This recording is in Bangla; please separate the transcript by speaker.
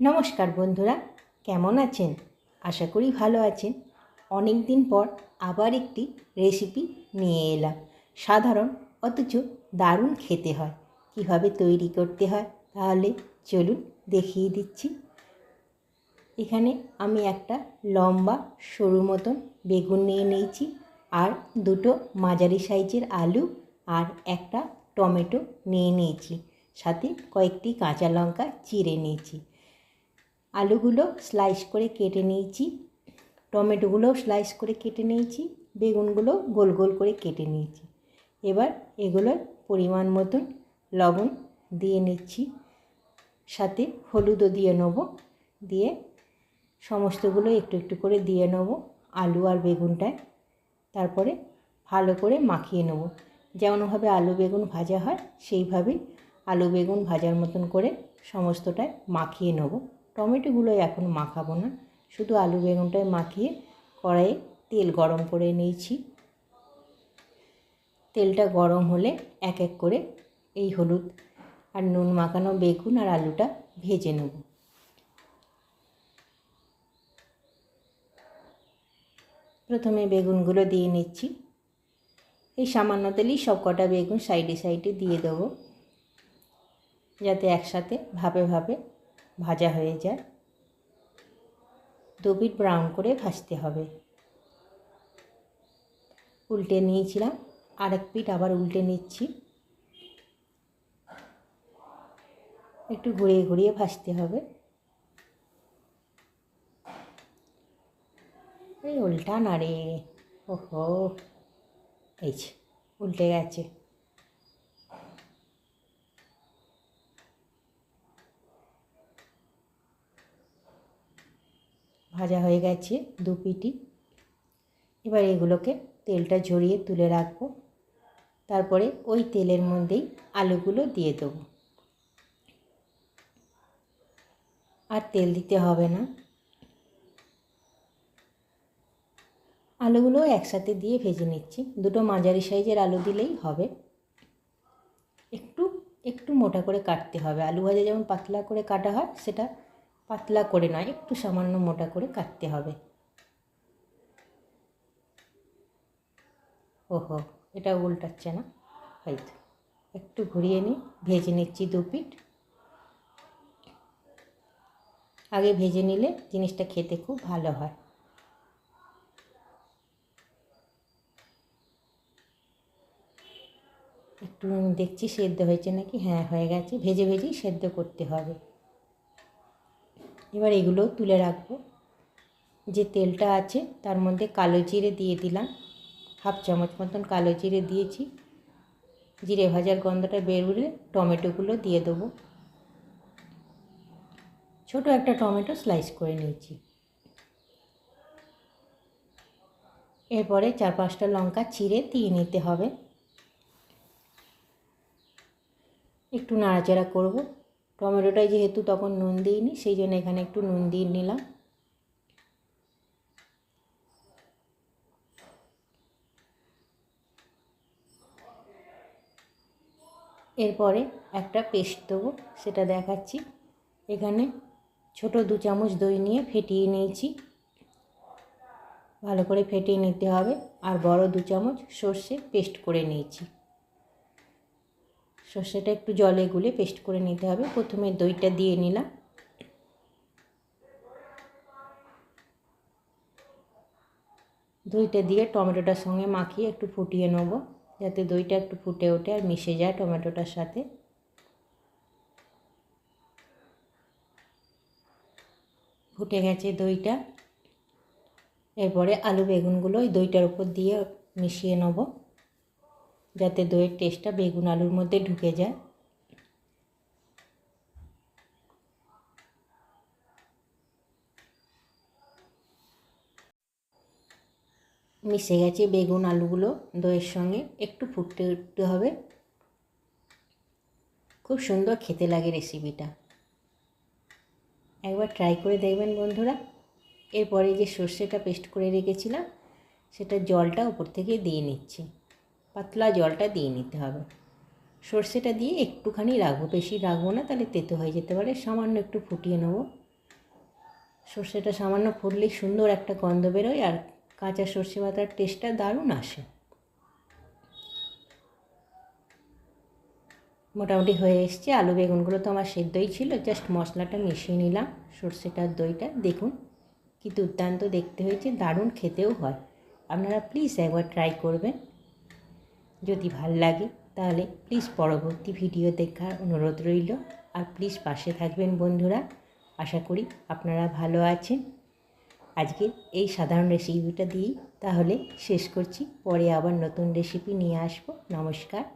Speaker 1: নমস্কার বন্ধুরা, কেমন আছেন? আশা করি ভালো আছেন। অনেক দিন পর আবার একটি রেসিপি নিয়ে এলাম। সাধারণ, অথচ দারুণ খেতে হয়। কীভাবে তৈরি করতে হয়? তাহলে চলুন দেখিয়ে দিচ্ছি। এখানে আমি একটা লম্বা, সরু মতন বেগুন নিয়ে নিয়েছি আর দুটো মাঝারি সাইজের আলু আর একটা টমেটো নিয়ে নিয়েছি। সাথে কয়েকটি কাঁচা লঙ্কা চিড়ে নিয়েছি। আলুগুলো স্লাইস করে কেটে নিয়েছি। টমেটোগুলো স্লাইস করে কেটে নিয়েছি। বেগুনগুলো গোল গোল করে কেটে নিয়েছি। এবার এগুলোর পরিমাণ মতন লবণ দিয়ে নিচ্ছি। সাথে হলুদও দিয়ে নেব। দিয়ে সমস্তগুলো একটু একটু করে দিয়ে নেব আলু আর বেগুনটায়। তারপরে ভালো করে মাখিয়ে নেব। যেমনভাবে আলু বেগুন ভাজা হয়, সেইভাবেই আলু বেগুন ভাজার মতন করে সমস্তটায় মাখিয়ে নেব। টমেটোগুলো এখন মাখাবো না। শুধু আলু বেগুনটাই মাখিয়ে কড়াইয়ে তেল গরম করে নিয়েছি। তেলটা গরম হলে এক এক করে এই হলুদ আর নুন মাখানো বেগুন আর আলুটা ভেজে নেব। প্রথমে বেগুনগুলো দিয়ে নিচ্ছি। এই সামান্য তেলেই সব কটা বেগুন সাইডে সাইডে দিয়ে দেবো। যাতে একসাথে ভাপে ভাপে ভাজা হয়ে যায় দু পিট ব্রাউন করে ভাজতে হবে। উল্টে নিয়েছিলাম, আরেক পিঠ আবার উল্টে নিচ্ছি। একটু ঘুরিয়ে ঘুরিয়ে ভাজতে হবে। এই উল্টা না রে ওহো, এই উল্টে গেছে। ভাজা হয়ে গেছে দু পিটি। এবার এগুলোকে তেলটা ঝরিয়ে তুলে রাখব। তারপরে ওই তেলের মধ্যেই আলুগুলো দিয়ে দেবো। আর তেল দিতে হবে না। আলুগুলো একসাথে দিয়ে ভেজে নিচ্ছি। দুটো মাঝারি সাইজের আলু দিলেই হবে। একটু একটু মোটা করে কাটতে হবে। আলু ভাজা যেমন পাতলা করে কাটা হয়, সেটা পাতলা করে নয়, একটু সামান্য মোটা করে কাটতে হবে। ওহো, এটা উল্টাচ্ছে না? হয়তো একটু ঘুরিয়ে নিই, ভেজে নিচ্ছি দু পিঠ। আগে ভেজে নিলে জিনিসটা খেতে খুব ভালো হয়। একটু দেখছি সেদ্ধ হয়েছে নাকি? হ্যাঁ হয়ে গেছে। ভেজে ভেজেই সেদ্ধ করতে হবে। এবার এগুলো তুলে রাখব। যে তেলটা আছে তার মধ্যে কালো জিরে দিয়ে দিলাম। হাফ চামচ মতন কালো জিরে দিয়েছি। জিরে ভাজার গন্ধটা বেরোলে টমেটোগুলো দিয়ে দেবো। ছোট একটা টমেটো স্লাইস করে নিয়েছি। এরপরে চার পাঁচটা লঙ্কা চিড়ে দিয়ে নিতে হবে। একটু নাড়াচাড়া করব। টমেটোটায় যেহেতু তখন নুন দিইনি, সেই জন্য এখানে একটু নুন দিয়ে নিলাম। এরপরে একটা পেস্ট দেবো, সেটা দেখাচ্ছি। এখানে ছোট দু চামচ দই নিয়ে ফেটিয়ে নিয়েছি। ভালো করে ফেটিয়ে নিতে হবে, আর বড় দু চামচ সর্ষে পেস্ট করে নিয়েছি। সর্ষেটা একটু জলে গুলে পেস্ট করে নিতে হবে। প্রথমে দইটা দিয়ে নিলাম। দইটা দিয়ে টমেটোটার সঙ্গে মাখিয়ে একটু ফুটিয়ে নেব, যাতে দইটা একটু ফুটে ওঠে আর মিশে যায় টমেটোটার সাথে। ফুটে গেছে দইটা। এরপরে আলু বেগুনগুলো ওই দইটার উপর দিয়ে মিশিয়ে নেব। যাতে দইয়ের টেস্টটা বেগুন আলুর মধ্যে ঢুকে যায়। মিশে গেছে বেগুন আলুগুলো দইয়ের সঙ্গে, একটু ফুটতে উঠতে হবে। খুব সুন্দর খেতে লাগে রেসিপিটা একবার ট্রাই করে দেখবেন বন্ধুরা। এরপরে যে সর্ষেটা পেস্ট করে রেখেছিলাম, সেটা জলটা উপর থেকে দিয়ে নিচ্ছি। পাতলা জলটা দিয়ে নিতে হবে। সর্ষেটা দিয়ে একটুখানি রাখব। বেশি রাখব না, তাহলে তেতো হয়ে যেতে পারে। সামান্য একটু ফুটিয়ে নেব। সর্ষেটা সামান্য ফুটলেই সুন্দর একটা গন্ধ বেরোয় আর কাঁচা সর্ষে পাতার টেস্টটা দারুণ আসে। মোটামুটি হয়ে এসছে। আলু বেগুনগুলো তো আমার সেদ্ধই ছিল। জাস্ট মশলাটা মিশিয়ে নিলাম সর্ষেটার দইটা। দেখুন কি দুর্দান্ত দেখতে হয়েছে, দারুণ খেতেও হয়। আপনারা প্লিজ একবার ট্রাই করবেন। যদি ভালো লাগে, তাহলে প্লিজ পরবর্তী ভিডিও দেখার অনুরোধ রইল। আর প্লিজ পাশে থাকবেন বন্ধুরা। আশা করি আপনারা ভালো আছেন। আজকে এই সাধারণ রেসিপিটা দিয়েই তাহলে শেষ করছি। পরে আবার নতুন রেসিপি নিয়ে আসব। নমস্কার।